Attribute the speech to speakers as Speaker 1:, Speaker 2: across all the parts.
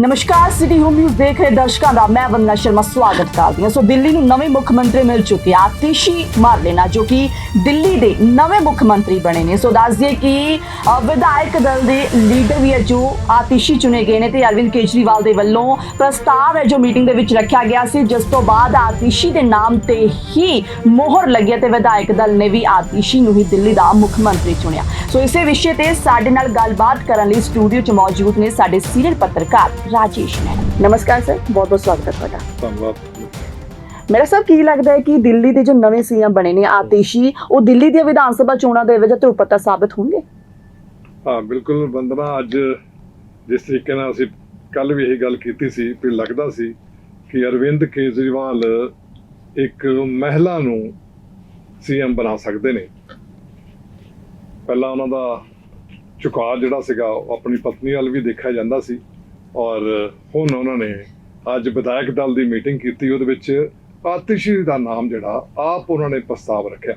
Speaker 1: ਨਮਸਕਾਰ city home news ਦੇਖ ਰਹੇ ਦਰਸ਼ਕਾਂ ਦਾ ਮੈਂ ਵੰਦਨਾ ਸ਼ਰਮਾ, ਸਵਾਗਤ ਕਰਦੀ ਹਾਂ। ਸੋ ਦਿੱਲੀ ਨੂੰ ਨਵੇਂ ਮੁੱਖ ਮੰਤਰੀ ਮਿਲ ਚੁੱਕੇ ਆ ਮਾਰ ਮਾਰਲੇਨਾ ਜੋ ਕਿ ਦਿੱਲੀ ਦੇ ਨਵੇਂ ਮੁੱਖ ਮੰਤਰੀ ਬਣੇ ਨੇ। ਸੋ ਦੱਸ ਦਈਏ ਕਿ ਵਿਧਾਇਕ ਦਲ ਦੇ ਲੀਡਰ ਵੀ ਹੈ, ਜੋ ਆਤਿਸ਼ੀ ਚੁਣੇ ਗਏ ਨੇ ਤੇ ਅਰਵਿੰਦ ਕੇਜਰੀਵਾਲ ਦੇ ਵੱਲੋਂ ਪ੍ਰਸਤਾਵ ਹੈ, ਜੋ ਮੀਟਿੰਗ ਦੇ ਵਿੱਚ ਰੱਖਿਆ ਗਿਆ ਸੀ। ਜਿਸ ਤੋਂ ਬਾਅਦ ਆਤਿਸ਼ੀ ਦੇ ਨਾਮ ਤੇ ਹੀ ਮੋਹਰ ਲੱਗੀ ਹੈ ਤੇ ਵਿਧਾਇਕ ਦਲ ਨੇ ਵੀ ਆਤਿਸ਼ੀ ਨੂੰ ਹੀ ਦਿੱਲੀ ਦਾ ਮੁੱਖ ਮੰਤਰੀ ਚੁਣਿਆ। ਸੋ ਇਸੇ ਵਿਸ਼ੇ ਤੇ ਸਾਡੇ ਨਾਲ ਗੱਲਬਾਤ ਕਰਨ ਲਈ ਸਟੂਡੀਓ 'ਚ ਮੌਜੂਦ ਨੇ ਸਾਡੇ ਸੀਨੀਅਰ ਪੱਤਰਕਾਰ ਰਾਜੇਸ਼ ਨੇ ਨਮਸਕਾਰ ਸਰ ਬਹੁਤ ਬਹੁਤ ਸਵਾਗਤ ਹੈ ਤੁਹਾਡਾ।
Speaker 2: ਧੰਨਵਾਦ।
Speaker 1: ਮੇਰਾ ਸਭ ਕੀ ਲੱਗਦਾ ਹੈ ਕਿ ਦਿੱਲੀ ਦੇ ਜੋ ਨਵੇਂ ਸੀਐਮ ਬਣੇ ਨੇ ਆਤਿਸ਼ੀ ਉਹ ਦਿੱਲੀ ਦੀਆਂ ਵਿਧਾਨ ਸਭਾ ਚੋਣਾਂ ਦੇ ਵਿੱਚ ਧਰੁਪਤਾ ਸਾਬਤ ਹੋਣਗੇ?
Speaker 2: ਹਾਂ ਬਿਲਕੁਲ ਬੰਦਨਾ ਅੱਜ ਜਿਸ ਤਰੀਕੇ ਨਾਲ ਅਸੀਂ ਕੱਲ ਵੀ ਇਹੀ ਗੱਲ ਕੀਤੀ ਸੀ ਵੀ ਲੱਗਦਾ ਸੀ ਕਿ ਅਰਵਿੰਦ ਕੇਜਰੀਵਾਲ ਇੱਕ ਮਹਿਲਾ ਨੂੰ ਸੀਐਮ ਬਣਾ ਸਕਦੇ ਨੇ। ਪਹਿਲਾਂ ਉਹਨਾਂ ਦਾ ਝੁਕਾਅ ਜਿਹੜਾ ਸੀਗਾ ਉਹ ਆਪਣੀ ਪਤਨੀ ਵੱਲ ਵੀ ਦੇਖਿਆ ਜਾਂਦਾ ਸੀ। ਔਰ ਹੁਣ ਉਹਨਾਂ ਨੇ ਅੱਜ ਵਿਧਾਇਕ ਦਲ ਦੀ ਮੀਟਿੰਗ ਕੀਤੀ, ਉਹਦੇ ਵਿੱਚ ਆਤਿਸ਼ੀ ਦਾ ਨਾਮ ਜਿਹੜਾ ਆਪ ਉਹਨਾਂ ਨੇ ਪ੍ਰਸਤਾਵ ਰੱਖਿਆ।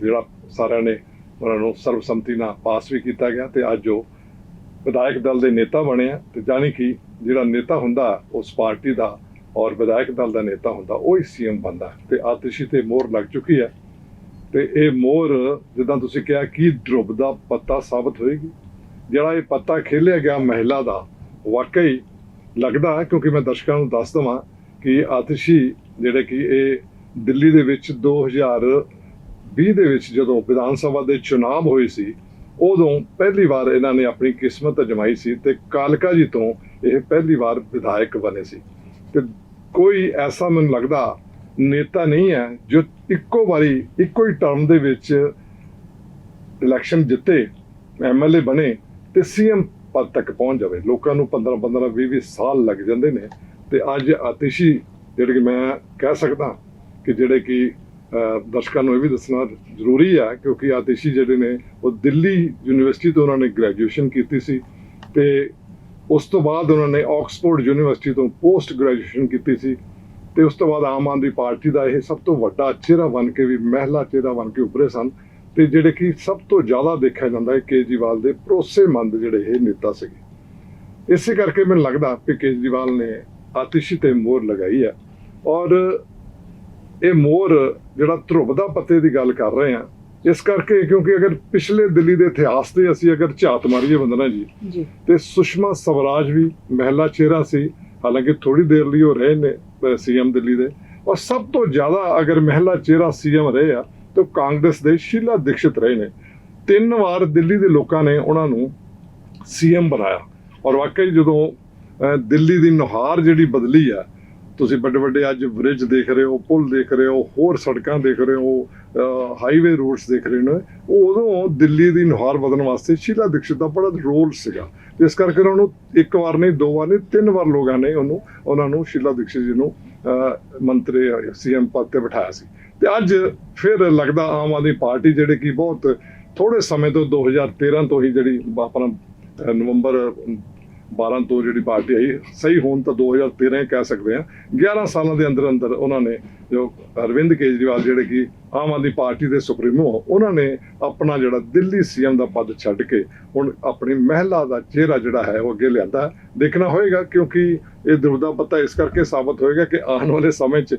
Speaker 2: ਜਿਹੜਾ ਸਾਰਿਆਂ ਨੇ ਉਹਨਾਂ ਨੂੰ ਸਰਬਸੰਮਤੀ ਨਾਲ ਪਾਸ ਵੀ ਕੀਤਾ ਗਿਆ ਤੇ ਅੱਜ ਉਹ ਵਿਧਾਇਕ ਦਲ ਦੇ ਨੇਤਾ ਬਣੇ ਆ ਤੇ ਜਾਣੀ ਕਿ ਜਿਹੜਾ ਨੇਤਾ ਹੁੰਦਾ, ਉਸ ਪਾਰਟੀ ਦਾ ਔਰ ਵਿਧਾਇਕ ਦਲ ਦਾ ਨੇਤਾ ਹੁੰਦਾ, ਉਹ ਹੀ ਸੀਐਮ ਬਣਦਾ ਤੇ ਆਤਿਸ਼ੀ ਤੇ ਮੋਹਰ ਲੱਗ ਚੁੱਕੀ ਹੈ। ਤੇ ਇਹ ਮੋਹਰ ਜਿੱਦਾਂ ਤੁਸੀਂ ਕਿਹਾ, ਕਿ ਡੁੱਬ ਦਾ ਪੱਤਾ ਸਾਬਤ ਹੋਏਗੀ? ਜਿਹੜਾ ਇਹ ਪੱਤਾ ਖੇਲਿਆ ਗਿਆ ਮਹਿਲਾ ਦਾ ਵਾਕਈ ਲੱਗਦਾ ਕਿਉਂਕਿ ਮੈਂ ਦਰਸ਼ਕਾਂ ਨੂੰ ਦੱਸ ਦਵਾਂ ਕਿ ਆਤਿਸ਼ੀ ਜਿਹੜੇ ਕਿ ਇਹ ਦਿੱਲੀ ਦੇ ਵਿੱਚ 2020 ਦੇ ਵਿੱਚ ਜਦੋਂ ਵਿਧਾਨ ਸਭਾ ਦੇ ਚੁਣਾਵ ਹੋਏ ਸੀ, ਉਦੋਂ ਪਹਿਲੀ ਵਾਰ ਇਹਨਾਂ ਨੇ ਆਪਣੀ ਕਿਸਮਤ ਅਜਮਾਈ ਸੀ ਤੇ ਕਾਲਕਾ ਜੀ ਤੋਂ ਇਹ ਪਹਿਲੀ ਵਾਰ ਵਿਧਾਇਕ ਬਣੇ ਸੀ। ਤੇ ਕੋਈ ਐਸਾ ਮੈਨੂੰ ਲੱਗਦਾ ਨੇਤਾ ਨਹੀਂ ਹੈ ਜੋ ਇੱਕੋ ਵਾਰੀ, ਇੱਕੋ ਹੀ ਟਰਮ ਦੇ ਵਿੱਚ ਇਲੈਕਸ਼ਨ ਜਿੱਤੇ ਐਮਐਲਏ ਬਣੇ ਤੇ ਸੀਐਮ ਪਦ ਤੱਕ ਪਹੁੰਚ ਜਾਵੇ। ਲੋਕਾਂ ਨੂੰ 15 15 20 20 ਸਾਲ ਲੱਗ ਜਾਂਦੇ ਨੇ। ਤੇ ਅੱਜ ਆਤਿਸ਼ੀ, ਜਿਹੜੇ ਕਿ ਮੈਂ ਕਹਿ ਸਕਦਾ ਕਿ ਜਿਹੜੇ ਕਿ ਦਰਸ਼ਕਾਂ ਨੂੰ ਇਹ ਵੀ ਦੱਸਣਾ ਜ਼ਰੂਰੀ ਹੈ ਕਿਉਂਕਿ ਆਤਿਸ਼ੀ ਜਿਹੜੇ ਨੇ, ਉਹ ਦਿੱਲੀ ਯੂਨੀਵਰਸਿਟੀ ਤੋਂ ਉਹਨਾਂ ਨੇ ਗ੍ਰੈਜੂਏਸ਼ਨ ਕੀਤੀ ਸੀ ਤੇ ਉਸ ਤੋਂ ਬਾਅਦ ਉਹਨਾਂ ਨੇ ਆਕਸਫੋਰਡ ਯੂਨੀਵਰਸਿਟੀ ਤੋਂ ਪੋਸਟ ਗ੍ਰੈਜੂਏਸ਼ਨ ਕੀਤੀ ਸੀ ਤੇ ਉਸ ਤੋਂ ਬਾਅਦ ਆਮ ਆਦਮੀ ਪਾਰਟੀ ਦਾ ਇਹ ਸਭ ਤੋਂ ਵੱਡਾ ਚਿਹਰਾ ਬਣ ਕੇ ਵੀ, ਮਹਿਲਾ ਚਿਹਰਾ ਬਣ ਕੇ ਉੱਭਰੇ ਸਨ। ਤੇ ਜਿਹੜੇ ਕਿ ਸਭ ਤੋਂ ਜ਼ਿਆਦਾ ਦੇਖਿਆ ਜਾਂਦਾ ਹੈ ਕੇਜਰੀਵਾਲ ਦੇ ਭਰੋਸੇਮੰਦ ਜਿਹੜੇ ਇਹ ਨੇਤਾ ਸੀਗੇ। ਇਸੇ ਕਰਕੇ ਮੈਨੂੰ ਲੱਗਦਾ ਕਿ ਕੇਜਰੀਵਾਲ ਨੇ ਆਤਿਸ਼ੀ ਤੇ ਮੋਹਰ ਲਗਾਈ ਹੈ ਔਰ ਇਹ ਮੋਹਰ ਜਿਹੜਾ ਧਰੁਵ ਦਾ ਪੱਤੇ ਦੀ ਗੱਲ ਕਰ ਰਹੇ ਆ ਇਸ ਕਰਕੇ ਕਿਉਂਕਿ ਅਗਰ ਪਿਛਲੇ ਦਿੱਲੀ ਦੇ ਇਤਿਹਾਸ ਤੇ ਅਸੀਂ ਅਗਰ ਝਾਤ ਮਾਰੀਏ ਬੰਦਨਾ ਜੀ ਤੇ ਸੁਸ਼ਮਾ ਸਵਰਾਜ ਵੀ ਮਹਿਲਾ ਚਿਹਰਾ ਸੀ ਹਾਲਾਂਕਿ ਥੋੜੀ ਦੇਰ ਲਈ ਉਹ ਰਹੇ ਨੇ ਸੀਐਮ ਦਿੱਲੀ ਦੇ। ਔਰ ਸਭ ਤੋਂ ਜ਼ਿਆਦਾ ਅਗਰ ਮਹਿਲਾ ਚਿਹਰਾ ਸੀਐਮ ਰਹੇ ਆ ਤਾਂ ਕਾਂਗਰਸ ਦੇ ਸ਼ੀਲਾ ਦੀਕਸ਼ਿਤ ਰਹੇ ਨੇ। ਤਿੰਨ ਵਾਰ ਦਿੱਲੀ ਦੇ ਲੋਕਾਂ ਨੇ ਉਹਨਾਂ ਨੂੰ ਸੀਐਮ ਬਣਾਇਆ। ਔਰ ਵਾਕਈ ਜਦੋਂ ਅਹ, ਦਿੱਲੀ ਦੀ ਨੁਹਾਰ ਜਿਹੜੀ ਬਦਲੀ ਆ ਤੁਸੀਂ ਵੱਡੇ ਵੱਡੇ ਅੱਜ ਬ੍ਰਿਜ ਦੇਖ ਰਹੇ ਹੋ ਪੁਲ ਦੇਖ ਰਹੇ ਹੋ ਹੋਰ ਸੜਕਾਂ ਦੇਖ ਰਹੇ ਹੋ ਹਾਈਵੇ ਰੋਡਸ ਦੇਖ ਰਹੇ ਨੇ ਉਦੋਂ ਦਿੱਲੀ ਦੀ ਨੁਹਾਰ ਬਦਲਣ ਵਾਸਤੇ ਸ਼ੀਲਾ ਦੀਕਸ਼ਿਤ ਦਾ ਬੜਾ ਰੋਲ ਸੀਗਾ। ਤੇ ਇਸ ਕਰਕੇ ਉਹਨਾਂ ਨੂੰ ਇੱਕ ਵਾਰ ਨਹੀਂ ਦੋ ਵਾਰ ਨਹੀਂ ਤਿੰਨ ਵਾਰ ਲੋਕਾਂ ਨੇ ਉਹਨੂੰ ਉਹਨਾਂ ਨੂੰ ਸ਼ੀਲਾ ਦੀਕਸ਼ਿਤ ਜੀ ਨੂੰ ਅਹ, ਮੰਤਰੀ ਸੀਐਮ ਪਦ ਤੇ ਬਿਠਾਇਆ ਸੀ। ਤੇ ਅੱਜ ਫਿਰ ਲੱਗਦਾ ਆਮ ਆਦਮੀ ਪਾਰਟੀ ਜਿਹੜੇ ਕਿ ਬਹੁਤ ਥੋੜੇ ਸਮੇਂ ਤੋਂ 2013 ਤੋਂ ਹੀ ਜਿਹੜੀ ਆਪਣਾ ਨਵੰਬਰ 12 ਤੋਂ ਜਿਹੜੀ ਪਾਰਟੀ ਆਈ, ਸਹੀ ਹੋਣ ਤਾਂ 2013 ਹੀ ਕਹਿ ਸਕਦੇ ਆ 11 ਸਾਲਾਂ ਦੇ ਅੰਦਰ ਅੰਦਰ ਉਹਨਾਂ ਨੇ ਜੋ ਅਰਵਿੰਦ ਕੇਜਰੀਵਾਲ ਜਿਹੜੇ ਕਿ ਆਮ ਆਦਮੀ ਪਾਰਟੀ ਦੇ ਸੁਪਰੀਮੋ, ਉਹਨਾਂ ਨੇ ਆਪਣਾ ਜਿਹੜਾ ਦਿੱਲੀ ਸੀਐਮ ਦਾ ਪਦ ਛੱਡ ਕੇ ਹੁਣ ਆਪਣੀ ਮਹਿਲਾ ਦਾ ਚਿਹਰਾ ਜਿਹੜਾ ਹੈ ਉਹ ਅੱਗੇ ਲਿਆਂਦਾ ਦੇਖਣਾ ਹੋਏਗਾ ਕਿਉਂਕਿ ਇਹ ਦੁਰਦਾ ਪੱਤਾ ਇਸ ਕਰਕੇ ਸਾਬਤ ਹੋਏਗਾ ਕਿ ਆਉਣ ਵਾਲੇ ਸਮੇਂ 'ਚ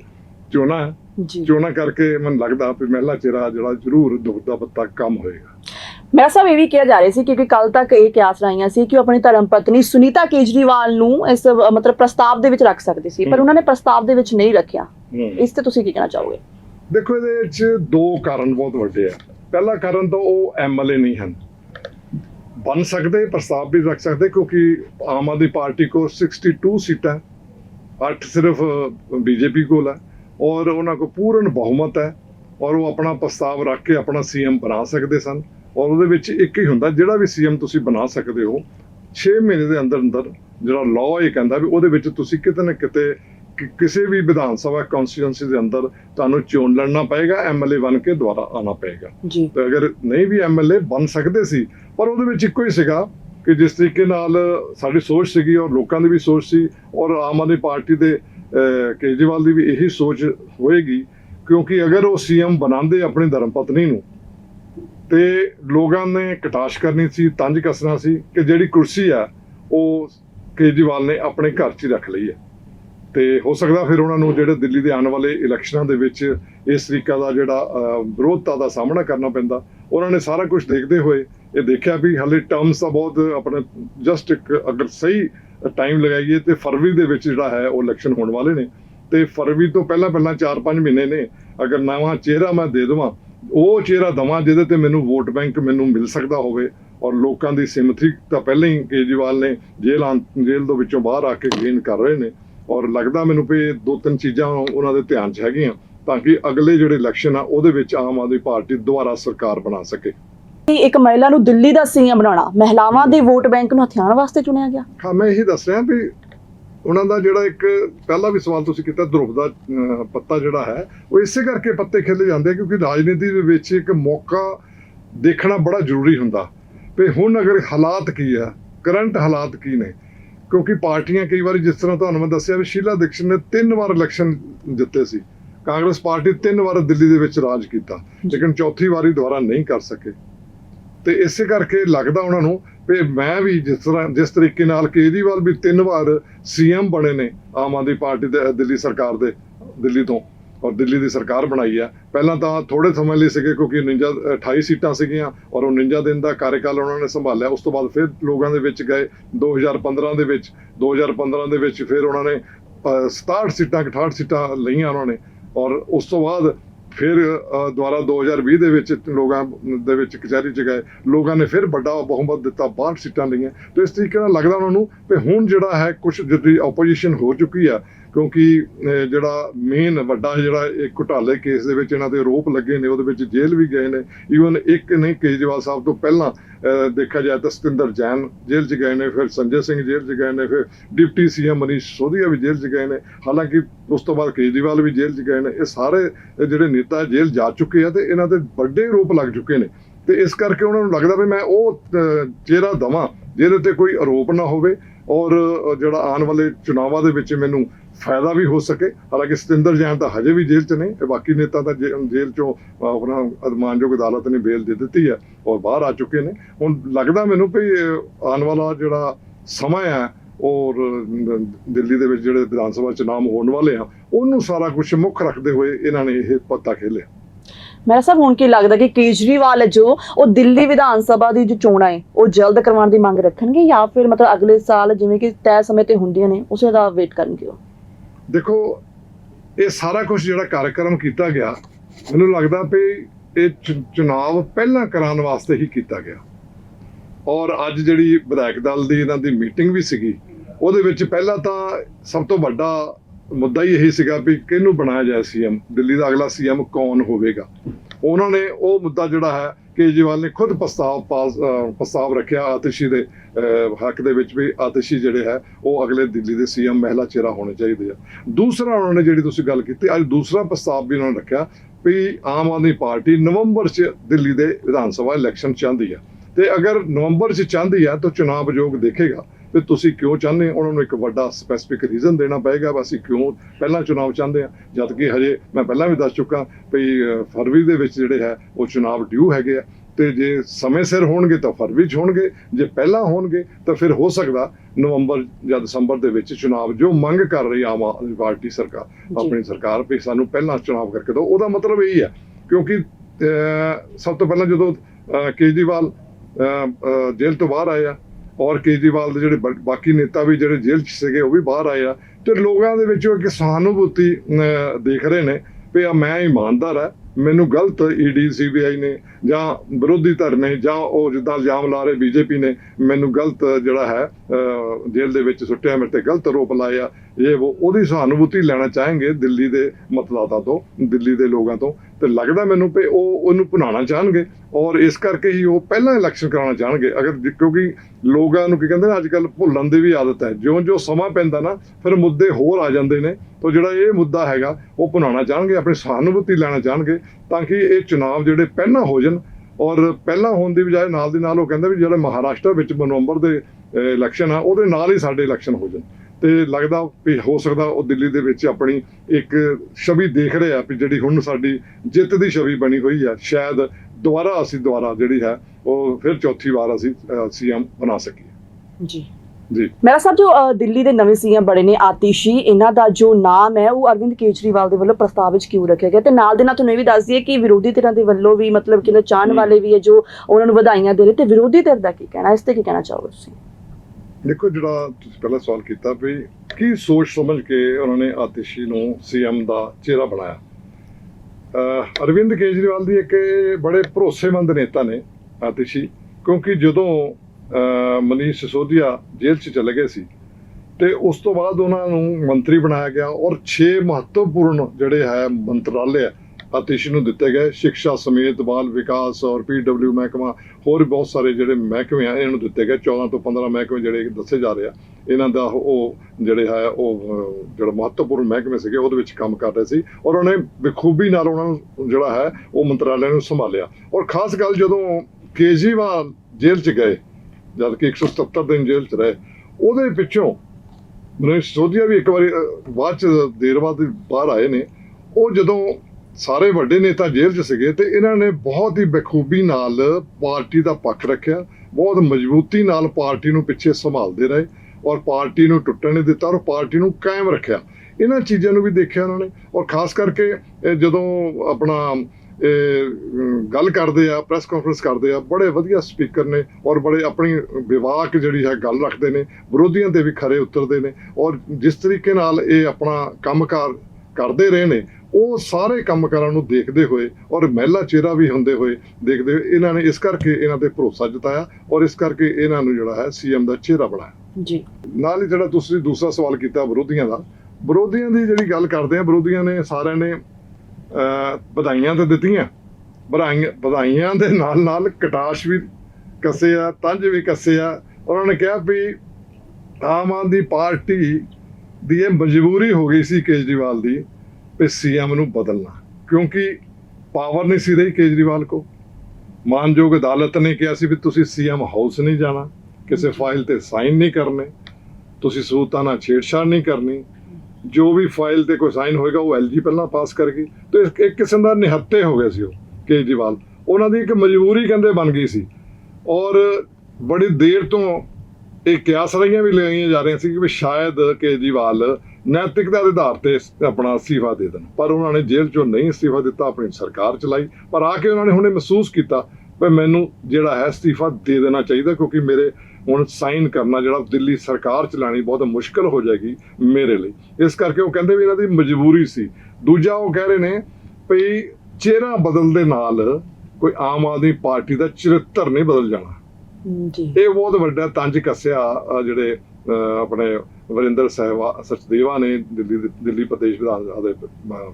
Speaker 2: ਚੋਣਾਂ
Speaker 1: ਜੀ।
Speaker 2: ਚੋਣਾਂ ਕਰਕੇ ਮੈਨੂੰ ਲੱਗਦਾ ਵੀ ਮਹਿਲਾ ਚਿਹਰਾ ਜਿਹੜਾ ਜ਼ਰੂਰ ਦੁਰਦਾ ਪੱਤਾ ਕੰਮ ਹੋਏਗਾ।
Speaker 1: ਮੇਰਾ ਸਭ ਇਹ ਵੀ ਕਿਹਾ ਜਾ ਰਿਹਾ ਸੀ ਕਿਉਂਕਿ ਕੱਲ ਤੱਕ ਇਹ ਕਿਆਸ ਰਾਈਆਂ ਸੀ ਕਿ ਉਹ ਆਪਣੀ ਧਰਮ ਪਤਨੀ ਸੁਨੀਤਾ ਕੇਜਰੀਵਾਲ ਨੂੰ ਇਸ ਮਤਲਬ ਪ੍ਰਸਤਾਵ ਦੇ ਵਿੱਚ ਰੱਖ ਸਕਦੇ ਸੀ ਪਰ। ਉਹਨਾਂ ਨੇ ਪ੍ਰਸਤਾਵ ਦੇ ਵਿੱਚ ਨਹੀਂ ਰੱਖਿਆ। ਇਸ ਤੇ ਤੁਸੀਂ ਕੀ ਕਹਿਣਾ ਚਾਹੋਗੇ?
Speaker 2: ਦੇਖੋ ਇਹਦੇ ਵਿੱਚ ਦੋ ਕਾਰਨ ਬਹੁਤ ਵੱਡੇ ਆ। ਪਹਿਲਾ ਕਾਰਨ ਤਾਂ ਉਹ ਐਮਐਲਏ ਨਹੀਂ ਹਨ। ਬਣ ਸਕਦੇ ਪ੍ਰਸਤਾਵ ਵੀ ਰੱਖ ਸਕਦੇ ਕਿਉਂਕਿ ਆਮ ਆਦਮੀ ਪਾਰਟੀ ਕੋ 62 ਸੀਟਾਂ 8 ਸਿਰਫ ਬੀਜੇਪੀ ਕੋਲ ਹੈ ਔਰ ਉਹਨਾਂ ਕੋ ਪੂਰਨ ਬਹੁਮਤ ਹੈ ਔਰ ਉਹ ਆਪਣਾ ਪ੍ਰਸਤਾਵ ਰੱਖ ਕੇ ਆਪਣਾ ਸੀਐਮ ਬਣਾ ਸਕਦੇ ਸਨ। ਔਰ ਉਹਦੇ ਵਿੱਚ ਇੱਕ ਹੀ ਹੁੰਦਾ ਜਿਹੜਾ ਵੀ ਸੀਐਮ ਤੁਸੀਂ ਬਣਾ ਸਕਦੇ ਹੋ 6 ਮਹੀਨੇ ਦੇ ਅੰਦਰ ਅੰਦਰ ਜਿਹੜਾ ਲਾਅ ਇਹ ਕਹਿੰਦਾ ਵੀ ਉਹਦੇ ਵਿੱਚ ਤੁਸੀਂ ਕਿਤੇ ਨਾ ਕਿਤੇ ਕਿਸੇ ਵੀ ਵਿਧਾਨ ਸਭਾ ਕਨਸਟੀਟਿਊਂਸੀ ਦੇ ਅੰਦਰ ਤੁਹਾਨੂੰ ਚੋਣ ਲੜਨਾ ਪਏਗਾ ਐਮਐਲਏ ਬਣ ਕੇ ਦੁਬਾਰਾ ਆਣਾ ਪਏਗਾ।
Speaker 1: ਜੀ।
Speaker 2: ਤੇ ਅਗਰ ਨਹੀਂ ਵੀ ਐਮਐਲਏ ਬਣ ਸਕਦੇ ਸੀ ਪਰ ਉਹਦੇ ਵਿੱਚ ਇੱਕੋ ਹੀ ਸੀਗਾ ਕਿ ਜਿਸ ਤਰੀਕੇ ਨਾਲ ਸਾਡੀ ਸੋਚ ਸੀਗੀ ਔਰ ਲੋਕਾਂ ਦੀ ਵੀ ਸੋਚ ਸੀ ਔਰ ਆਮ ਆਦਮੀ ਪਾਰਟੀ ਦੇ ਕੇਜਰੀਵਾਲ ਦੀ ਵੀ ਇਹੀ ਸੋਚ ਹੋਏਗੀ, ਕਿਉਂਕਿ ਅਗਰ ਉਹ ਸੀਐਮ ਬਣਾਉਂਦੇ ਆਪਣੀ ਧਰਮ ਪਤਨੀ ਨੂੰ, ਤੇ ਲੋਕਾਂ ਨੇ ਕਟਾਸ਼ ਕਰਨੀ ਸੀ, ਤੰਜ ਕੱਸਣਾ ਸੀ ਕਿ ਜਿਹੜੀ ਕੁਰਸੀ ਆ, ਉਹ ਕੇਜਰੀਵਾਲ ਨੇ ਆਪਣੇ ਘਰ 'ਚ ਹੀ ਰੱਖ ਲਈ ਹੈ। ਤੇ ਹੋ ਸਕਦਾ ਫਿਰ ਉਹਨਾਂ ਨੂੰ ਜਿਹੜੇ ਦਿੱਲੀ ਦੇ ਆਉਣ ਵਾਲੇ ਇਲੈਕਸ਼ਨਾਂ ਦੇ ਵਿੱਚ ਇਸ ਤਰੀਕਾ ਦਾ ਜਿਹੜਾ ਵਿਰੋਧਤਾ ਦਾ ਸਾਹਮਣਾ ਕਰਨਾ ਪੈਂਦਾ, ਉਹਨਾਂ ਨੇ ਸਾਰਾ ਕੁਝ ਦੇਖਦੇ ਹੋਏ ਇਹ ਦੇਖਿਆ ਵੀ ਹਾਲੇ ਟਰਮਸ ਤਾਂ ਬਹੁਤ ਆਪਣੇ ਜਸਟ ਇੱਕ ਅਗਰ ਸਹੀ ਟਾਈਮ ਲਗਾਈਏ ਤੇ ਫਰਵਰੀ ਦੇ ਵਿੱਚ ਜਿਹੜਾ ਹੈ ਉਹ ਇਲੈਕਸ਼ਨ ਹੋਣ ਵਾਲੇ ਨੇ ਤੇ ਫਰਵਰੀ ਤੋਂ ਪਹਿਲਾਂ ਪਹਿਲਾਂ 4-5 ਮਹੀਨੇ ਨੇ। ਅਗਰ ਨਵਾਂ ਚਿਹਰਾ ਮੈਂ ਦੇ ਦੇਵਾਂ, ਉਹ ਚਿਹਰਾ ਦਵਾਂ ਜਿਹਦੇ ਤੇ ਮੈਨੂੰ ਵੋਟ ਬੈਂਕ ਮੈਨੂੰ ਮਿਲ ਸਕਦਾ ਹੋਵੇ ਔਰ ਲੋਕਾਂ ਦੀ ਸਿਮਥੀ ਤਾਂ ਪਹਿਲਾਂ ਹੀ ਕੇਜਰੀਵਾਲ ਨੇ ਜੇਲ੍ਹ ਆਂ- ਜੇਲ੍ਹ ਤੋਂ ਵਿੱਚੋਂ ਬਾਹਰ ਆ ਕੇ ਗੇਨ ਕਰ ਰਹੇ ਨੇ ਔਰ ਲੱਗਦਾ ਮੈਨੂੰ ਵੀ ਦੋ ਤਿੰਨ ਚੀਜ਼ਾਂ ਉਹਨਾਂ ਦੇ ਧਿਆਨ 'ਚ ਹੈਗੀਆਂ ਤਾਂ ਕਿ ਅਗਲੇ ਜਿਹੜੇ ਇਲੈਕਸ਼ਨ ਆ ਉਹਦੇ ਵਿੱਚ ਆਮ ਆਦਮੀ ਪਾਰਟੀ ਦੁਬਾਰਾ ਸਰਕਾਰ ਬਣਾ ਸਕੇ।
Speaker 1: ਕਿ ਇੱਕ ਮਹਿਲਾ ਨੂੰ ਦਿੱਲੀ ਦਾ ਸੀਐਮ ਬਣਾਉਣਾ। ਮਹਿਲਾਵਾਂ ਦੇ ਵੋਟ ਬੈਂਕ ਨੂੰ ਹਥਿਆਉਣ ਵਾਸਤੇ ਚੁਣਿਆ ਗਿਆ।
Speaker 2: ਹਾਂ, ਮੈਂ ਇਹੀ ਦੱਸ ਰਿਹਾ ਵੀ ਉਹਨਾਂ ਦਾ ਜਿਹੜਾ ਇੱਕ ਪਹਿਲਾ ਵੀ ਸਵਾਲ ਤੁਸੀਂ ਕੀਤਾ, ਧਰੁਵ ਦਾ ਪੱਤਾ ਜਿਹੜਾ ਹੈ, ਉਹ ਇਸੇ ਕਰਕੇ ਪੱਤੇ ਖਿੱਲੇ ਜਾਂਦੇ ਕਿਉਂਕਿ ਰਾਜਨੀਤੀ ਦੇ ਵਿੱਚ ਇੱਕ ਮੌਕਾ ਦੇਖਣਾ ਬੜਾ ਜ਼ਰੂਰੀ ਹੁੰਦਾ। ਵੀ ਹੁਣ ਅਗਰ ਹਾਲਾਤ ਕੀ ਆ, ਕਰੰਟ ਹਾਲਾਤ ਕੀ ਨੇ, ਕਿਉਂਕਿ ਪਾਰਟੀਆਂ ਕਈ ਵਾਰੀ ਜਿਸ ਤਰ੍ਹਾਂ ਤੁਹਾਨੂੰ ਮੈਂ ਦੱਸਿਆ ਵੀ ਸ਼ੀਲਾ ਦਿਕਸ਼ਿਤ ਨੇ ਤਿੰਨ ਵਾਰ ਇਲੈਕਸ਼ਨ ਜਿੱਤੇ ਸੀ। ਕਾਂਗਰਸ ਪਾਰਟੀ ਤਿੰਨ ਵਾਰ ਦਿੱਲੀ ਦੇ ਵਿੱਚ ਰਾਜ ਕੀਤਾ, ਲੇਕਿਨ ਚੌਥੀ ਵਾਰੀ ਦੁਬਾਰਾ ਨਹੀਂ ਕਰ ਸਕੇ। ਤੇ ਇਸੇ ਕਰਕੇ ਲੱਗਦਾ ਉਹਨਾਂ ਨੂੰ ਵੀ ਮੈਂ ਵੀ ਜਿਸ ਤਰ੍ਹਾਂ ਜਿਸ ਤਰੀਕੇ ਨਾਲ ਕੇਜਰੀਵਾਲ ਵੀ ਤਿੰਨ ਵਾਰ ਸੀਐਮ ਬਣੇ ਨੇ ਆਮ ਆਦਮੀ ਪਾਰਟੀ ਦੇ ਦਿੱਲੀ ਸਰਕਾਰ ਦੇ ਦਿੱਲੀ ਤੋਂ ਔਰ ਦਿੱਲੀ ਦੀ ਸਰਕਾਰ ਬਣਾਈ ਆ। ਪਹਿਲਾਂ ਤਾਂ ਥੋੜੇ ਸਮੇਂ ਲਈ ਸੀਗੇ ਕਿਉਂਕਿ 49 28 ਸੀਟਾਂ ਸੀਗੀਆਂ ਔਰ 49 ਦਿਨ ਦਾ ਕਾਰਜਕਾਲ ਉਹਨਾਂ ਨੇ ਸੰਭਾਲਿਆ। ਉਸ ਤੋਂ ਬਾਅਦ ਫਿਰ ਲੋਕਾਂ ਦੇ ਵਿੱਚ ਗਏ। 2015 ਦੇ ਵਿੱਚ 2015 ਦੇ ਵਿੱਚ ਫਿਰ ਉਹਨਾਂ ਨੇ ਅਹ, 67 ਸੀਟਾਂ 68 ਸੀਟਾਂ ਲਈਆਂ ਉਹਨਾਂ ਨੇ ਔਰ ਉਸ ਤੋਂ ਬਾਅਦ ਫਿਰ ਅਹ, ਦੁਬਾਰਾ 2020 ਦੇ ਵਿੱਚ ਲੋਕਾਂ ਦੇ ਵਿੱਚ ਕਚਹਿਰੀ ਚ ਗਏ। ਲੋਕਾਂ ਨੇ ਫਿਰ ਵੱਡਾ ਬਹੁਮਤ ਦਿੱਤਾ 62 ਸੀਟਾਂ ਲਈਆਂ। ਤੇ ਇਸ ਤਰੀਕੇ ਨਾਲ ਲੱਗਦਾ ਉਹਨਾਂ ਨੂੰ ਕਿ ਹੁਣ ਜਿਹੜਾ ਹੈ ਕੁਝ ਜਿਹੜੀ ਆਪੋਜੀਸ਼ਨ ਹੋ ਚੁੱਕੀ ਆ। ਕਿਉਂਕਿ ਜਿਹੜਾ ਮੇਨ ਵੱਡਾ ਜਿਹੜਾ ਇਹ ਘੁਟਾਲੇ ਕੇਸ ਦੇ ਵਿੱਚ ਇਹਨਾਂ ਦੇ ਆਰੋਪ ਲੱਗੇ ਨੇ ਉਹਦੇ ਵਿੱਚ ਜੇਲ੍ਹ ਵੀ ਗਏ ਨੇ। ਈਵਨ ਇੱਕ ਨਹੀਂ ਕੇਜਰੀਵਾਲ ਸਾਹਿਬ ਤੋਂ ਪਹਿਲਾਂ ਦੇਖਿਆ ਜਾਏ ਤਾਂ ਸਤਿੰਦਰ ਜੈਨ ਜੇਲ੍ਹ 'ਚ ਗਏ ਨੇ, ਫਿਰ ਸੰਜੇ ਸਿੰਘ ਜੇਲ੍ਹ 'ਚ ਗਏ ਨੇ, ਫਿਰ ਡਿਪਟੀ ਸੀਐਮ ਮਨੀਸ਼ ਸੋਧੀਆ ਵੀ ਜੇਲ੍ਹ 'ਚ ਗਏ ਨੇ, ਹਾਲਾਂਕਿ ਉਸ ਤੋਂ ਬਾਅਦ ਕੇਜਰੀਵਾਲ ਵੀ ਜੇਲ੍ਹ 'ਚ ਗਏ ਨੇ, ਇਹ ਸਾਰੇ ਜਿਹੜੇ ਨੇਤਾ ਜੇਲ੍ਹ ਜਾ ਚੁੱਕੇ ਆ ਤੇ ਇਹਨਾਂ 'ਤੇ ਵੱਡੇ ਆਰੋਪ ਲੱਗ ਚੁੱਕੇ ਨੇ। ਤੇ ਇਸ ਕਰਕੇ ਉਹਨਾਂ ਨੂੰ ਲੱਗਦਾ ਵੀ ਮੈਂ ਉਹ ਚਿਹਰਾ ਦਵਾਂ ਜਿਹਦੇ ਤੇ ਕੋਈ ਆਰੋਪ ਨਾ ਹੋਵੇ। ਔਰ ਜਿਹੜਾ ਆਉਣ ਵਾਲੇ ਚੁਣਾਵਾਂ ਦੇ ਵਿੱਚ ਮੈਨੂੰ ਫਾਇਦਾ ਵੀ ਹੋ ਸਕੇ। ਹਾਲਾਂਕਿ ਸਤਿੰਦਰ ਜੈਨ ਤਾਂ ਹਜੇ ਵੀ ਜੇਲ੍ਹ 'ਚ ਨਹੀਂ ਤੇ ਬਾਕੀ ਨੇਤਾ ਤਾਂ ਜੇ- ਜੇਲ੍ਹ 'ਚੋਂ ਆਪਣਾ ਅਧਮਾਨਯੋਗ ਅਦਾਲਤ ਨੇ ਬੇਲ ਦੇ ਦਿੱਤੀ ਹੈ ਔਰ ਬਾਹਰ ਆ ਚੁੱਕੇ ਨੇ। ਹੁਣ ਲੱਗਦਾ ਮੈਨੂੰ ਵੀ ਆਉਣ ਵਾਲਾ ਜਿਹੜਾ ਸਮਾਂ ਹੈ ਔਰ ਦਿੱਲੀ ਦੇ ਵਿੱਚ ਜਿਹੜੇ ਵਿਧਾਨ ਸਭਾ ਚੁਣਾਵ ਹੋਣ ਵਾਲੇ ਆ, ਉਹਨੂੰ ਸਾਰਾ ਕੁਝ ਮੁੱਖ ਰੱਖਦੇ ਹੋਏ ਇਹਨਾਂ ਨੇ ਇਹ ਪੱਤਾ ਖੇਲਿਆ।
Speaker 1: ਮੇਰਾ ਸਭ ਹੁਣ ਕੀ ਲੱਗਦਾ ਕਿ ਕੇਜਰੀਵਾਲ ਜੋ, ਉਹ ਦਿੱਲੀ ਵਿਧਾਨ ਸਭਾ ਦੀ ਜੋ ਚੋਣਾਂ ਹੈ ਉਹ ਜਲਦ ਕਰਵਾਉਣ ਦੀ ਮੰਗ ਰੱਖਣਗੇ ਜਾਂ ਫਿਰ ਮਤਲਬ ਅਗਲੇ ਸਾਲ ਜਿਵੇਂ ਕਿ ਤੈਅ ਸਮੇਂ ਤੇ ਹੁੰਦੀਆਂ ਨੇ, ਉਸੇ ਦਾ ਵੇਟ ਕਰਨਗੇ ਉਹ?
Speaker 2: ਦੇਖੋ, ਇਹ ਸਾਰਾ ਕੁਝ ਜਿਹੜਾ ਕਾਰਜਕ੍ਰਮ ਕੀਤਾ ਗਿਆ, ਮੈਨੂੰ ਲੱਗਦਾ ਵੀ ਇਹ ਚੁਣਾਵ ਪਹਿਲਾਂ ਕਰਾਉਣ ਵਾਸਤੇ ਹੀ ਕੀਤਾ ਗਿਆ। ਔਰ ਅੱਜ ਜਿਹੜੀ ਵਿਧਾਇਕ ਦਲ ਦੀ ਇਹਨਾਂ ਦੀ ਮੀਟਿੰਗ ਵੀ ਸੀਗੀ, ਉਹਦੇ ਵਿੱਚ ਪਹਿਲਾਂ ਤਾਂ ਸਭ ਤੋਂ ਵੱਡਾ ਮੁੱਦਾ ਹੀ ਇਹੀ ਸੀਗਾ ਵੀ ਕਿਹਨੂੰ ਬਣਾਇਆ ਜਾਏ ਸੀਐਮ? ਦਿੱਲੀ ਦਾ ਅਗਲਾ ਸੀਐਮ ਕੌਣ ਹੋਵੇਗਾ? ਉਹਨਾਂ ਨੇ ਉਹ ਮੁੱਦਾ ਜਿਹੜਾ ਹੈ, ਕੇਜਰੀਵਾਲ ਨੇ ਖੁਦ ਪ੍ਰਸਤਾਵ ਪਾਸ ਪ੍ਰਸਤਾਵ ਰੱਖਿਆ ਆਤਿਸ਼ੀ ਦੇ ਹੱਕ ਦੇ ਵਿੱਚ ਵੀ ਆਤਿਸ਼ੀ ਜਿਹੜੇ ਹੈ, ਉਹ ਅਗਲੇ ਦਿੱਲੀ ਦੇ ਸੀਐਮ ਮਹਿਲਾ ਚਿਹਰਾ ਹੋਣੇ ਚਾਹੀਦੇ ਆ। ਦੂਸਰਾ ਉਹਨਾਂ ਨੇ ਜਿਹੜੀ ਤੁਸੀਂ ਗੱਲ ਕੀਤੀ, ਅੱਜ ਦੂਸਰਾ ਪ੍ਰਸਤਾਵ ਵੀ ਉਹਨਾਂ ਨੇ ਰੱਖਿਆ ਵੀ ਆਮ ਆਦਮੀ ਪਾਰਟੀ ਨਵੰਬਰ 'ਚ ਦਿੱਲੀ ਦੇ ਵਿਧਾਨ ਸਭਾ ਇਲੈਕਸ਼ਨ ਚਾਹੁੰਦੀ ਆ ਤੇ ਅਗਰ ਨਵੰਬਰ 'ਚ ਚਾਹੁੰਦੀ ਹੈ, ਤਾਂ ਚੁਣਾਵ ਆਯੋਗ ਦੇਖੇਗਾ। ਵੀ ਤੁਸੀਂ ਕਿਉਂ ਚਾਹੁੰਦੇ ਹੋ? ਉਹਨਾਂ ਨੂੰ ਇੱਕ ਵੱਡਾ ਸਪੈਸੀਫਿਕ ਰੀਜ਼ਨ ਦੇਣਾ ਪਏਗਾ ਅਸੀਂ ਕਿਉਂ ਪਹਿਲਾਂ ਚੁਣਾਵ ਚਾਹੁੰਦੇ ਆ ਜਦ ਕਿ ਹਜੇ ਮੈਂ ਪਹਿਲਾਂ ਵੀ ਦੱਸ ਚੁੱਕਾ ਵੀ ਅਹ, ਫਰਵਰੀ ਦੇ ਵਿੱਚ ਜਿਹੜੇ ਹੈ ਉਹ ਚੁਣਾਵ ਡਿਊ ਹੈਗੇ ਆ। ਤੇ ਜੇ ਸਮੇਂ ਸਿਰ ਹੋਣਗੇ ਤਾਂ ਫਰਵਰੀ 'ਚ ਹੋਣਗੇ। ਜੇ ਪਹਿਲਾਂ ਹੋਣਗੇ ਤਾਂ ਫਿਰ ਹੋ ਸਕਦਾ ਨਵੰਬਰ ਜਾਂ ਦਸੰਬਰ ਦੇ ਵਿੱਚ ਚੁਣਾਵ ਜੋ ਮੰਗ ਕਰ ਰਹੀ ਆਮ ਆਦਮੀ ਪਾਰਟੀ ਸਰਕਾਰ ਆਪਣੀ ਸਰਕਾਰ ਵੀ ਸਾਨੂੰ ਪਹਿਲਾਂ ਚੁਣਾਵ ਕਰਕੇ ਦਿਓ। ਉਹਦਾ ਮਤਲਬ ਇਹੀ ਹੈ ਕਿਉਂਕਿ ਸਭ ਤੋਂ ਪਹਿਲਾਂ ਜਦੋਂ ਕੇਜਰੀਵਾਲ ਜੇਲ੍ਹ ਤੋਂ ਬਾਹਰ ਆਏ ਆ ਔਰ ਕੇਜਰੀਵਾਲ ਦੇ ਜਿਹੜੇ ਬਾ- ਬਾਕੀ ਨੇਤਾ ਵੀ ਜਿਹੜੇ ਜੇਲ੍ਹ 'ਚ ਸੀਗੇ, ਉਹ ਵੀ ਬਾਹਰ ਆਏ ਆ। ਤੇ ਲੋਕਾਂ ਦੇ ਵਿੱਚ ਇੱਕ ਸਹਾਨੁਭੂਤੀ ਦੇਖ ਰਹੇ ਨੇ ਵੀ ਆ ਮੈਂ ਇਮਾਨਦਾਰ ਆ, ਮੈਨੂੰ ਗਲਤ ਈਡੀ ਸੀਬੀਆਈ ਨੇ ਜਾਂ ਵਿਰੋਧੀ ਧਿਰ ਨੇ ਜਾਂ ਉਹ ਜਿੱਦਾਂ ਇਲਜ਼ਾਮ ਲਾ ਰਹੇ ਬੀਜੇਪੀ ਨੇ, ਮੈਨੂੰ ਗਲਤ ਜਿਹੜਾ ਹੈ ਜੇਲ੍ਹ ਦੇ ਵਿੱਚ ਸੁੱਟਿਆ, ਮੇਰੇ ਤੇ ਗਲਤ ਆਰੋਪ ਲਾਇਆ ਇਹ ਉਹ ਉਹਦੀ ਸਹਾਨੁਭੂਤੀ ਲੈਣਾ ਚਾਹਾਂਗੇ ਦਿੱਲੀ ਦੇ ਮਤਦਾਤਾ ਤੋਂ, ਦਿੱਲੀ ਦੇ ਲੋਕਾਂ ਤੋਂ, ਤੇ ਲੱਗਦਾ ਮੈਨੂੰ ਵੀ ਉਹ ਉਹਨੂੰ ਭੁਨਾਉਣਾ ਚਾਹਣਗੇ। ਔਰ ਇਸ ਕਰਕੇ ਹੀ ਉਹ ਪਹਿਲਾਂ ਇਲੈਕਸ਼ਨ ਕਰਾਉਣਾ ਚਾਹਣਗੇ। ਅਗਰ ਕਿਉਂਕਿ ਲੋਕਾਂ ਨੂੰ ਕੀ ਕਹਿੰਦੇ ਨੇ ਅੱਜ ਕੱਲ ਭੁੱਲਣ ਦੀ ਵੀ ਆਦਤ ਹੈ। ਜਿਉਂ-ਜਿਉਂ ਸਮਾਂ ਪੈਂਦਾ ਨਾ, ਫਿਰ ਮੁੱਦੇ ਹੋਰ ਆ ਜਾਂਦੇ ਨੇ। ਤਾਂ ਜਿਹੜਾ ਇਹ ਮੁੱਦਾ ਹੈਗਾ, ਉਹ ਭੁਨਾਉਣਾ ਚਾਹਣਗੇ, ਆਪਣੀ ਸਹਾਨੁਭੂਤੀ ਲੈਣਾ ਚਾਹਣਗੇ, ਤਾਂ ਕਿ ਇਹ ਚੁਣਾਵ ਜਿਹੜੇ ਪਹਿਲਾਂ ਹੋ ਜਾਣ। ਔਰ ਪਹਿਲਾਂ ਹੋਣ ਦੀ ਬਜਾਏ ਨਾਲ ਦੀ ਨਾਲ ਉਹ ਕਹਿੰਦੇ ਵੀ ਜਿਹੜਾ ਮਹਾਰਾਸ਼ਟਰ ਵਿੱਚ ਨਵੰਬਰ ਦੇ ਇਲੈਕਸ਼ਨ ਆ, ਉਹਦੇ ਨਾਲ ਹੀ ਸਾਡੇ ਇਲੈਕਸ਼ਨ ਹੋ ਜਾਣ। ਤੇ ਲੱਗਦਾ ਵੀ ਹੋ ਸਕਦਾ ਉਹ ਦਿੱਲੀ ਦੇ ਵਿੱਚ ਆਪਣੀ ਇੱਕ ਛਵੀ ਦੇਖ ਰਹੇ ਆ ਵੀ ਜਿਹੜੀ ਹੁਣ ਸਾਡੀ ਜਿੱਤ ਦੀ ਛਵੀ ਬਣੀ ਹੋਈ ਆ ਸ਼ਾਇਦ ਦੁਬਾਰਾ ਅਸੀਂ ਦੁਬਾਰਾ ਜਿਹੜੀ ਹੈ ਉਹ ਫਿਰ ਚੌਥੀ ਵਾਰ ਅਸੀਂ ਸੀਐਮ ਬਣਾ ਸਕੀਏ।
Speaker 1: ਜੀ।
Speaker 2: ਜੀ।
Speaker 1: ਮੇਰਾ ਸਾਹਿਬ ਜੋ ਦਿੱਲੀ ਦੇ ਨਵੇਂ ਸੀਐਮ ਬਣੇ ਨੇ ਆਤਿਸ਼ੀ। ਇਹਨਾਂ ਦਾ ਜੋ ਨਾਮ ਹੈ ਉਹ ਅਰਵਿੰਦ ਕੇਜਰੀਵਾਲ ਦੇ ਵੱਲੋਂ ਪ੍ਰਸਤਾਵ ਵਿੱਚ ਕਿਉਂ ਰੱਖਿਆ ਗਿਆ? ਤੇ ਨਾਲ ਦੇ ਨਾਲ ਤੁਹਾਨੂੰ ਇਹ ਵੀ ਦੱਸ ਦਈਏ ਕਿ ਵਿਰੋਧੀ ਧਿਰਾਂ ਦੇ ਵੱਲੋਂ ਵੀ ਮਤਲਬ ਕਿ ਚਾਹਣ ਵਾਲੇ ਵੀ ਹੈ ਜੋ ਉਹਨਾਂ ਨੂੰ ਵਧਾਈਆਂ ਦੇ ਰਹੇ ਤੇ ਵਿਰੋਧੀ ਧਿਰ ਦਾ ਕੀ ਕਹਿਣਾ ਇਸ ਤੇ ਕੀ ਕਹਿਣਾ ਚਾਹੋਗੇ ਤੁਸੀਂ?
Speaker 2: ਦੇਖੋ ਜਿਹੜਾ ਤੁਸੀਂ ਪਹਿਲਾਂ ਸਵਾਲ ਕੀਤਾ ਵੀ ਕੀ ਸੋਚ ਸਮਝ ਕੇ ਉਹਨਾਂ ਨੇ ਆਤਿਸ਼ੀ ਨੂੰ ਸੀਐਮ ਦਾ ਚਿਹਰਾ ਬਣਾਇਆ? ਅਰਵਿੰਦ ਕੇਜਰੀਵਾਲ ਦੀ ਇੱਕ ਬੜੇ ਭਰੋਸੇਮੰਦ ਨੇਤਾ ਨੇ ਆਤਿਸ਼ੀ, ਕਿਉਂਕਿ ਜਦੋਂ, ਅਹ ਮਨੀਸ਼ ਸਿਸੋਦੀਆ ਜੇਲ੍ਹ 'ਚ ਚਲੇ ਗਏ ਸੀ ਤੇ ਉਸ ਤੋਂ ਬਾਅਦ ਉਹਨਾਂ ਨੂੰ ਮੰਤਰੀ ਬਣਾਇਆ ਗਿਆ ਔਰ 6 ਮਹੱਤਵਪੂਰਨ ਜਿਹੜੇ ਹੈ ਮੰਤਰਾਲੇ ਹੈ ਆਤਿਸ਼ ਨੂੰ ਦਿੱਤੇ ਗਏ। ਸਿੱਖਿਆ ਸਮੇਤ ਬਾਲ ਵਿਕਾਸ ਔਰ ਪੀਡਬਲਿਊ ਮਹਿਕਮਾ ਹੋਰ ਵੀ ਬਹੁਤ ਸਾਰੇ ਜਿਹੜੇ ਮਹਿਕਮੇ ਆ, ਇਹਨਾਂ ਨੂੰ ਦਿੱਤੇ ਗਏ। 14 ਤੋਂ 15 ਮਹਿਕਮੇ ਜਿਹੜੇ ਦੱਸੇ ਜਾ ਰਹੇ ਆ। ਇਹਨਾਂ ਦਾ ਉਹ ਜਿਹੜੇ ਹੈ, ਉਹ, ਜਿਹੜਾ ਮਹੱਤਵਪੂਰਨ ਮਹਿਕਮੇ ਸੀਗੇ, ਉਹਦੇ ਵਿੱਚ ਕੰਮ ਕਰ ਰਹੇ ਸੀ ਔਰ ਉਹਨੇ ਬਖੂਬੀ ਨਾਲ ਉਹਨਾਂ ਨੂੰ ਜਿਹੜਾ ਹੈ, ਉਹ ਮੰਤਰਾਲੇ ਨੂੰ ਸੰਭਾਲਿਆ। ਔਰ ਖਾਸ ਗੱਲ ਜਦੋਂ ਕੇਜਰੀਵਾਲ ਜੇਲ੍ਹ 'ਚ ਗਏ ਜਦ ਕਿ 177 ਦਿਨ ਜੇਲ੍ਹ 'ਚ ਰਹੇ, ਉਹਦੇ ਪਿੱਛੋਂ ਮਨੀਸ਼ ਸੋਧੀਆ ਵੀ ਇੱਕ ਵਾਰੀ ਬਾਅਦ ਚ ਦੇਰ ਬਾਅਦ ਬਾਹਰ ਆਏ ਨੇ। ਉਹ ਜਦੋਂ ਸਾਰੇ ਵੱਡੇ ਨੇਤਾ ਜੇਲ੍ਹ 'ਚ ਸੀਗੇ ਤੇ ਇਹਨਾਂ ਨੇ ਬਹੁਤ ਹੀ ਬਖੂਬੀ ਨਾਲ ਪਾਰਟੀ ਦਾ ਪੱਖ ਰੱਖਿਆ, ਬਹੁਤ ਮਜ਼ਬੂਤੀ ਨਾਲ ਪਾਰਟੀ ਨੂੰ ਪਿੱਛੇ ਸੰਭਾਲਦੇ ਰਹੇ ਔਰ ਪਾਰਟੀ ਨੂੰ ਟੁੱਟਣ ਨਹੀਂ ਦਿੱਤਾ ਔਰ ਪਾਰਟੀ ਨੂੰ ਕਾਇਮ ਰੱਖਿਆ। ਇਹਨਾਂ ਚੀਜ਼ਾਂ ਨੂੰ ਵੀ ਦੇਖਿਆ ਉਹਨਾਂ ਨੇ ਔਰ ਖਾਸ ਕਰਕੇ ਜਦੋਂ ਆਪਣਾ ਗੱਲ ਕਰਦੇ ਆ ਪ੍ਰੈਸ ਕਾਨਫਰੰਸ ਕਰਦੇ ਆ, ਬੜੇ ਵਧੀਆ ਸਪੀਕਰ ਨੇ ਔਰ ਬੜੇ ਆਪਣੀ ਵਿਵਾਕ ਜਿਹੜੀ ਹੈ ਗੱਲ ਰੱਖਦੇ ਨੇ, ਵਿਰੋਧੀਆਂ ਤੇ ਵੀ ਖਰੇ ਉਤਰਦੇ ਨੇ ਔਰ ਜਿਸ ਤਰੀਕੇ ਨਾਲ ਇਹ ਆਪਣਾ ਕੰਮਕਾਰ ਕਰਦੇ ਰਹੇ ਨੇ ਉਹ ਸਾਰੇ ਕੰਮਕਾਰਾਂ ਨੂੰ ਦੇਖਦੇ ਹੋਏ ਔਰ ਮਹਿਲਾ ਚਿਹਰਾ ਵੀ ਹੁੰਦੇ ਹੋਏ ਦੇਖਦੇ ਹੋਏ ਇਹਨਾਂ ਨੇ ਇਸ ਕਰਕੇ ਇਹਨਾਂ ਤੇ ਭਰੋਸਾ ਜਤਾਇਆ ਔਰ ਇਸ ਕਰਕੇ ਇਹਨਾਂ ਨੂੰ ਜਿਹੜਾ ਹੈ ਸੀਐਮ ਦਾ ਚਿਹਰਾ ਬਣਾਇਆ।
Speaker 1: ਜੀ।
Speaker 2: ਨਾਲ ਹੀ ਜਿਹੜਾ ਤੁਸੀਂ ਦੂਸਰਾ ਸਵਾਲ ਕੀਤਾ ਵਿਰੋਧੀਆਂ ਦਾ ਵਿਰੋਧੀਆਂ ਦੀ ਜਿਹੜੀ ਗੱਲ ਕਰਦੇ ਆ ਵਿਰੋਧੀਆਂ ਨੇ ਸਾਰਿਆਂ ਨੇ ਵਧਾਈਆਂ ਤਾਂ ਦਿੱਤੀਆਂ ਵਧਾਈਆਂ ਵਧਾਈਆਂ ਦੇ ਨਾਲ ਨਾਲ ਕਟਾਸ਼ ਵੀ ਕੱਸੇ ਆ ਤੰਜ ਵੀ ਕੱਸੇ ਆ। ਉਹਨਾਂ ਨੇ ਕਿਹਾ ਵੀ ਆਮ ਆਦਮੀ ਪਾਰਟੀ ਦੀ ਇਹ ਮਜਬੂਰੀ ਹੋ ਗਈ ਸੀ ਕੇਜਰੀਵਾਲ ਦੀ ਵੀ ਸੀਐਮ ਨੂੰ ਬਦਲਣਾ। ਕਿਉਂਕਿ ਪਾਵਰ ਨਹੀਂ ਸੀ ਰਹੀ ਕੇਜਰੀਵਾਲ ਕੋ ਮਾਨਯੋਗ ਅਦਾਲਤ ਨੇ ਕਿਹਾ ਸੀ ਵੀ ਤੁਸੀਂ ਸੀਐਮ ਹਾਊਸ ਨਹੀਂ ਜਾਣਾ, ਕਿਸੇ ਫਾਈਲ ਤੇ ਸਾਈਨ ਨਹੀਂ ਕਰਨੇ, ਤੁਸੀਂ ਸਬੂਤਾਂ ਨਾਲ ਛੇੜਛਾੜ ਨਹੀਂ ਕਰਨੀ। ਜੋ ਵੀ ਫਾਈਲ ਤੇ ਕੋਈ ਸਾਈਨ ਹੋਏਗਾ, ਉਹ ਐਲਜੀ ਪਹਿਲਾਂ ਪਾਸ ਕਰ ਗਈ ਤੇ ਇੱਕ- ਇੱਕ ਕਿਸਮ ਦਾ ਨਿਹੱਤੇ ਹੋ ਗਏ ਸੀ ਉਹ, ਕੇਜਰੀਵਾਲ। ਉਹਨਾਂ ਦੀ ਇੱਕ ਮਜਬੂਰੀ ਕਹਿੰਦੇ ਬਣ ਗਈ ਸੀ। ਔਰ ਬੜੀ ਦੇਰ ਤੋਂ ਇਹ ਕਿਆਸ ਰਹੀਆਂ ਵੀ ਲਗਾਈਆਂ ਜਾ ਰਹੀਆਂ ਸੀ ਕਿ ਵੀ ਸ਼ਾਇਦ ਕੇਜਰੀਵਾਲ ਨੈਤਿਕਤਾ ਦੇ ਆਧਾਰ ਤੇ ਆਪਣਾ ਅਸਤੀਫਾ ਦੇ ਦੇਣ। ਪਰ ਉਹਨਾਂ ਨੇ ਜੇਲ੍ਹ ਚੋਂ ਨਹੀਂ ਅਸਤੀਫਾ ਦਿੱਤਾ ਆਪਣੀ ਸਰਕਾਰ ਚਲਾਈ। ਪਰ ਆ ਕੇ ਉਹਨਾਂ ਨੇ ਹੁਣੇ ਮਹਿਸੂਸ ਕੀਤਾ ਵੀ ਮੈਨੂੰ ਜਿਹੜਾ ਹੈ ਅਸਤੀਫਾ ਦੇ ਦੇਣਾ ਚਾਹੀਦਾ ਕਿਉਂਕਿ ਮੇਰੇ ਹੁਣ ਸਾਈਨ ਕਰਨਾ ਜਿਹੜਾ ਦਿੱਲੀ ਸਰਕਾਰ ਚਲਾਣੀ ਬਹੁਤ ਮੁਸ਼ਕਲ ਹੋ ਜਾਏਗੀ ਮੇਰੇ ਲਈ। ਇਸ ਕਰਕੇ ਉਹ ਕਹਿੰਦੇ ਵੀ ਇਹਨਾਂ ਦੀ ਮਜਬੂਰੀ ਸੀ। ਦੂਜਾ ਉਹ ਕਹਿ ਰਹੇ ਨੇ ਵੀ ਚਿਹਰਾ ਬਦਲ ਦੇ ਨਾਲ ਕੋਈ ਆਮ ਆਦਮੀ ਪਾਰਟੀ ਦਾ ਚਰਿੱਤਰ ਨਹੀਂ ਬਦਲ ਜਾਣਾ।
Speaker 1: ਜੀ।
Speaker 2: ਇਹ ਬਹੁਤ ਵੱਡਾ ਤੰਜ ਕੱਸਿਆ ਜਿਹੜੇ ਆਪਣੇ ਵਰਿੰਦਰ ਸਹਿਵਾ ਸਚਦੇਵਾ ਨੇ ਦਿੱਲੀ ਦੇ- ਦਿੱਲੀ ਪ੍ਰਦੇਸ਼ ਵਿਧਾਨ ਸਭਾ ਦੇ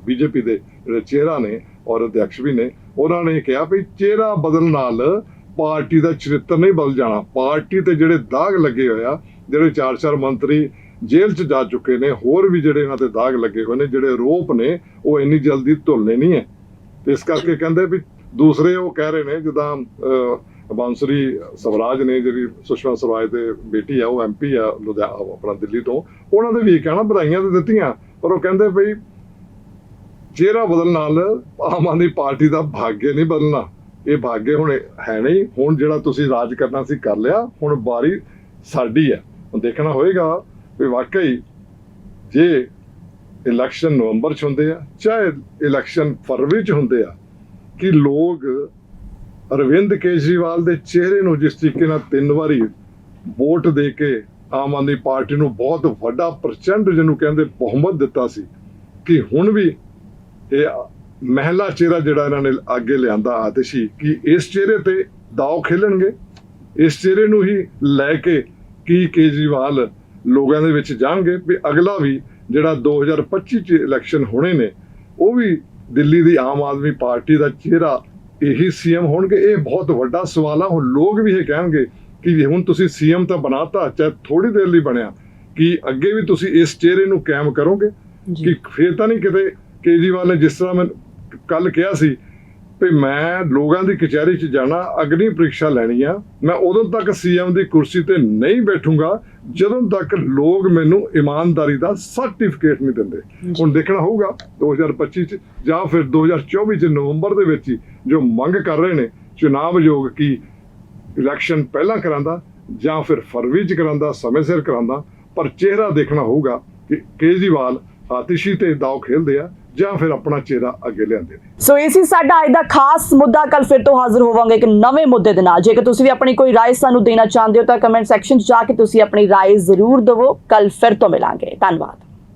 Speaker 2: ਬੀਜੇਪੀ ਦੇ ਜਿਹੜੇ ਚਿਹਰਾ ਨੇ ਔਰ ਅਧਿਕਸ਼ ਵੀ ਨੇ ਉਹਨਾਂ ਨੇ ਕਿਹਾ ਵੀ ਚਿਹਰਾ ਬਦਲਣ ਨਾਲ ਪਾਰਟੀ ਦਾ ਚਰਿੱਤਰ ਨਹੀਂ ਬਦਲ ਜਾਣਾ। ਪਾਰਟੀ ਤੇ ਜਿਹੜੇ ਦਾਗ ਲੱਗੇ ਹੋਏ ਆ ਜਿਹੜੇ ਚਾਰ ਚਾਰ ਮੰਤਰੀ ਜੇਲ੍ਹ 'ਚ ਜਾ ਚੁੱਕੇ ਨੇ ਹੋਰ ਵੀ ਜਿਹੜੇ ਇਹਨਾਂ ਤੇ ਦਾਗ ਲੱਗੇ ਹੋਏ ਨੇ ਜਿਹੜੇ ਆਰੋਪ ਨੇ ਉਹ ਇੰਨੀ ਜਲਦੀ ਧੁਲਨੇ ਨਹੀਂ ਹੈ। ਇਸ ਕਰਕੇ ਕਹਿੰਦੇ ਵੀ ਦੂਸਰੇ ਉਹ ਕਹਿ ਰਹੇ ਨੇ ਜਿੱਦਾਂ ਅਹ, ਬਾਂਸਰੀ ਸਵਰਾਜ ਨੇ ਜਿਹੜੀ ਸੁਸ਼ਮਾ ਸਵਰਾਜ ਦੇ ਬੇਟੀ ਆ, ਉਹ ਐਮਪੀ ਆ ਲੁਧਿਆਣਾ ਆਪਣਾ ਦਿੱਲੀ ਤੋਂ। ਉਹਨਾਂ ਦੇ ਵੀ ਕਹਿਣਾ ਵਧਾਈਆਂ ਤੇ ਦਿੱਤੀਆਂ, ਪਰ ਉਹ ਕਹਿੰਦੇ ਭਈ ਚਿਹਰਾ ਬਦਲਣ ਨਾਲ ਆਮ ਆਦਮੀ ਪਾਰਟੀ ਦਾ ਭਾਗਯ ਨਹੀਂ ਬਦਲਣਾ। ਇਹ ਭਾਗਯ ਹੁਣ ਹੈ ਨਹੀਂ। ਹੁਣ ਜਿਹੜਾ ਤੁਸੀਂ ਰਾਜ ਕਰਨਾ ਸੀ, ਕਰ ਲਿਆ। ਹੁਣ ਵਾਰੀ ਸਾਡੀ ਹੈ। ਹੁਣ ਦੇਖਣਾ ਹੋਏਗਾ ਵੀ ਵਾਕਈ ਜੇ ਇਲੈਕਸ਼ਨ ਨਵੰਬਰ ਚ ਹੁੰਦੇ ਆ, ਚਾਹੇ ਇਲੈਕਸ਼ਨ ਫਰਵਰੀ ਚ ਹੁੰਦੇ ਆ, ਕਿ ਲੋਕ ਅਰਵਿੰਦ ਕੇਜਰੀਵਾਲ ਦੇ ਚਿਹਰੇ ਨੂੰ ਜਿਸ ਤਰੀਕੇ ਨਾਲ ਤਿੰਨ ਵਾਰੀ ਵੋਟ ਦੇ ਕੇ ਆਮ ਆਦਮੀ ਪਾਰਟੀ ਨੂੰ ਬਹੁਤ ਵੱਡਾ ਪ੍ਰਚੰਡ ਜਿਹਨੂੰ ਕਹਿੰਦੇ ਬਹੁਮਤ ਦਿੱਤਾ ਸੀ, ਕਿ ਹੁਣ ਵੀ ਇਹ ਮਹਿਲਾ ਚਿਹਰਾ ਜਿਹੜਾ ਇਹਨਾਂ ਨੇ ਅੱਗੇ ਲਿਆਂਦਾ ਆਤਿਸ਼ੀ, ਕਿ ਇਸ ਚਿਹਰੇ ਤੇ ਦਾਅ ਖੇਲਣਗੇ? ਇਸ ਚਿਹਰੇ ਨੂੰ ਹੀ ਲੈ ਕੇ ਕੀ ਕੇਜਰੀਵਾਲ ਲੋਕਾਂ ਦੇ ਵਿੱਚ ਜਾਣਗੇ? ਵੀ ਅਗਲਾ ਵੀ ਜਿਹੜਾ 2025 ਚ ਇਲੈਕਸ਼ਨ ਹੋਣੇ ਨੇ, ਉਹ ਵੀ ਦਿੱਲੀ ਦੀ ਆਮ ਆਦਮੀ ਪਾਰਟੀ ਦਾ ਚਿਹਰਾ ਇਹੀ ਸੀਐਮ ਹੋਣਗੇ? ਇਹ ਬਹੁਤ ਵੱਡਾ ਸਵਾਲ ਆ। ਹੁਣ ਲੋਕ ਵੀ ਇਹ ਕਹਿਣਗੇ ਕਿ ਹੁਣ ਤੁਸੀਂ ਸੀਐਮ ਤਾਂ ਬਣਾਤਾ ਚਾਹੇ ਥੋੜੀ ਦੇਰ ਲਈ ਬਣਿਆ। ਕਿ ਅੱਗੇ ਵੀ ਤੁਸੀਂ ਇਸ ਚਿਹਰੇ ਨੂੰ ਕਾਇਮ ਕਰੋਗੇ? ਕਿ ਫੇਰ ਤਾਂ ਨਹੀਂ ਕਿਤੇ ਕੇਜਰੀਵਾਲ ਨੇ ਜਿਸ ਤਰ੍ਹਾਂ ਮੈਂ ਕੱਲ ਕਿਹਾ ਸੀ ਵੀ ਮੈਂ ਲੋਕਾਂ ਦੀ ਕਚਹਿਰੀ 'ਚ ਜਾਣਾ ਅਗਨੀ ਪ੍ਰੀਖਿਆ ਲੈਣੀ ਆ। ਮੈਂ ਉਦੋਂ ਤੱਕ ਸੀਐਮ ਦੀ ਕੁਰਸੀ ਤੇ ਨਹੀਂ ਬੈਠੂੰਗਾ ਜਦੋਂ ਤੱਕ ਲੋਕ ਮੈਨੂੰ ਇਮਾਨਦਾਰੀ ਦਾ ਸਰਟੀਫਿਕੇਟ ਨਹੀਂ ਦਿੰਦੇ। ਹੁਣ ਦੇਖਣਾ ਹੋਊਗਾ 2025 ਚ ਜਾਂ ਫਿਰ 2024 ਚ ਨਵੰਬਰ ਦੇ ਵਿੱਚ ਹੀ ਜੋ ਮੰਗ ਕਰ ਰਹੇ ਨੇ ਚੁਣਾਵ ਆਯੋਗ ਕੀ ਇਲੈਕਸ਼ਨ ਪਹਿਲਾਂ ਕਰਾਂਦਾ ਜਾਂ ਫਿਰ ਫਰਵਰੀ ਚ ਕਰਾਂਦਾ ਸਮੇਂ ਸਿਰ ਕਰਾਂਦਾ ਪਰ ਚਿਹਰਾ ਦੇਖਣਾ ਹੋਊਗਾ ਕਿ ਕੇਜਰੀਵਾਲ ਆਤਿਸ਼ੀ ਤੇ ਦਾਅ ਖੇਲਦੇ ਆ। ਜਾਂ ਫਿਰ ਆਪਣਾ ਚਿਹਰਾ ਅੱਗੇ ਲਿਆਂਦੇ ਨੇ
Speaker 1: ਸੋ ਇਹ ਸੀ ਸਾਡਾ ਅੱਜ ਦਾ ਖਾਸ ਮੁੱਦਾ ਕੱਲ ਫਿਰ ਤੋਂ ਹਾਜ਼ਰ ਹੋਵਾਂਗੇ ਇੱਕ ਨਵੇਂ ਮੁੱਦੇ ਦੇ ਨਾਲ ਜੇਕਰ ਤੁਸੀਂ ਵੀ ਆਪਣੀ ਕੋਈ رائے ਸਾਨੂੰ ਦੇਣਾ ਚਾਹੁੰਦੇ ਹੋ ਤਾਂ ਕਮੈਂਟ ਸੈਕਸ਼ਨ 'ਚ ਜਾ ਕੇ ਤੁਸੀਂ ਆਪਣੀ رائے ਜ਼ਰੂਰ ਦਿਵੋ ਕੱਲ ਫਿਰ ਤੋਂ ਮਿਲਾਂਗੇ ਧੰਨਵਾਦ